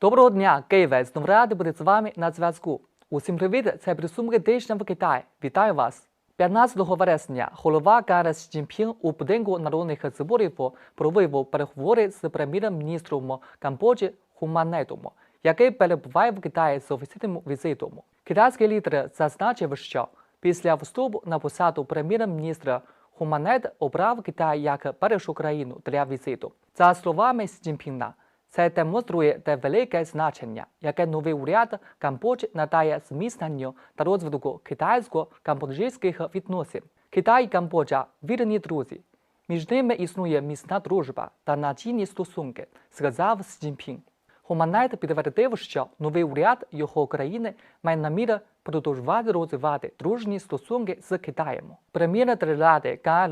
Доброго дня, Києве! Знову радий бути з вами на зв'язку. Усім привіт! Це підсумки тижня в Китаї. Вітаю вас! 15 вересня голова КРС Цзіньпін у будинку народних зборів провів переговори з прем'єр-міністром Камбоджі Хуманетом, який перебуває в Китаї з офіційним візитом. Китайський лідер зазначив, що після вступу на посаду прем'єр-міністра Хуманет обрав Китай як першу країну для візиту. За словами Сі Цзіньпіна, це демонструє те велике значення, яке новий уряд Камбоджі надає зміцненню та розвитку китайсько-камбоджійських відносин. Китай і Камбоджа – вірні друзі. Між ними існує міцна дружба та надійні стосунки, сказав Сі Цзіньпін. Хуманайт підтвердив, що новий уряд його країни має намір продовжувати розвивати дружні стосунки з Китаєм. Прем'єр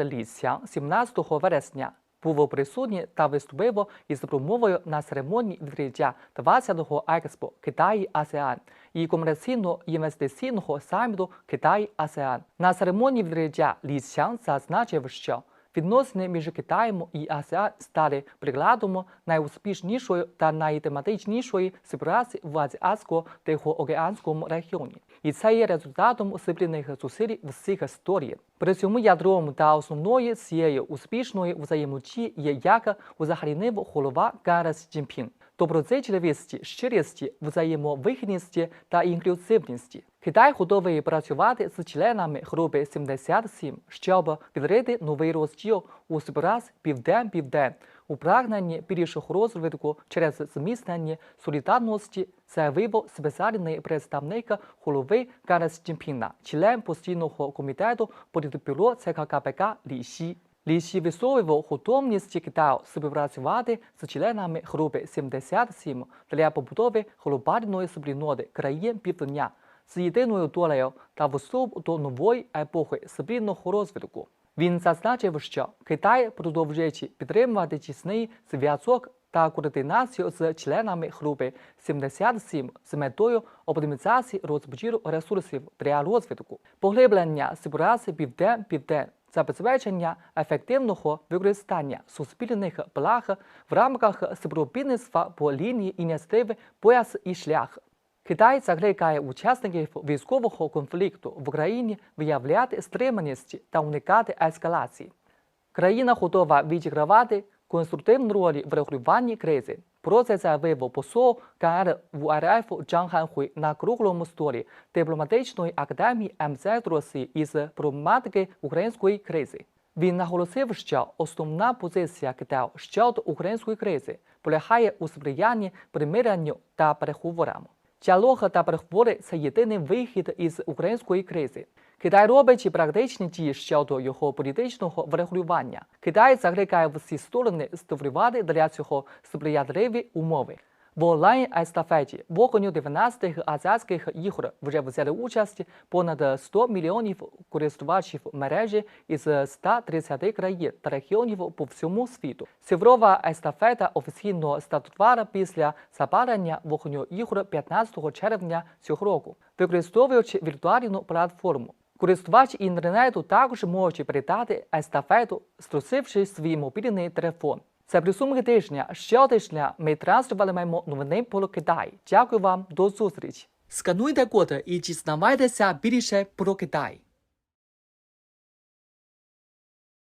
Лі Сян 17 вересня був присутній та виступив із промовою на церемонії відкриття 20-го експо Китай АСЕАН і комерційно-інвестиційного саміту Китай АСЕАН. На церемонії відкриття Лі Сян зазначив, що Відносини між Китаєм і АСЕАН стали прикладом найуспішнішої та найтематичнішої співпраці в Азіатсько-Тихоокеанському регіоні. І це є результатом спільних зусиль всіх сторін. При цьому ядром та основною цієї успішної взаємодії є як узагальнив голова Гарас Цзіньпін. Доброзичливості, щирості, взаємовихідності та інклюзивності. Китай готовий працювати з членами групи 77, щоб відрити новий розділ у співпраці південь-південь у прагненні більшого розвитку через зміцнення солідарності заявив спеціальний представник голови Карас Цзіньпіна, член постійного комітету політбюро ЦК КПК Лі Сі. Лі Сі висловив готовність Китаю співпрацювати з членами групи 77 для побудови глобальної спільноти країн півдня з єдиною долею та вступ до нової епохи спільного розвитку. Він зазначив, що Китай продовжуючи підтримувати тісний зв'язок та координацію з членами групи 77 з метою оптимізації розподілу ресурсів для розвитку, поглиблення співпраці південь-південь, забезпечення ефективного використання суспільних благ в рамках співробітництва по лінії ініціативи «Пояс і шлях». Китай закликає учасників військового конфлікту в Україні виявляти стриманість та уникати ескалації. Країна готова відігравати конструктивну роль в регулюванні кризи. Про це заявив посол КР в РФ Джан Ханхуй на круглому столі дипломатичної академії МЗ Росії із проблематики української кризи. Він наголосив, що основна позиція Китаю щодо української кризи полягає у сприянні примиренню та переговорам. Діалог та переговори це єдиний вихід із української кризи. Китай робить практичні дії щодо його політичного врегулювання. Китай закликає всі сторони створювати для цього сприятливі умови. В онлайн-естафеті вогоню 19 азіатських ігор вже взяли участь понад 100 мільйонів користувачів мережі із 130 країн та регіонів по всьому світу. Цифрова естафета офіційно стартувала після запалення вогню ігор 15 червня цього року, використовуючи віртуальну платформу. Користувачі інтернету також можуть передати естафету, струсивши свій мобільний телефон. Це підсумки тижня. Щотижня ми транслюватимемо новини про Китай. Дякую вам, до зустрічі. Скануйте коди і дізнавайтеся більше про Китай.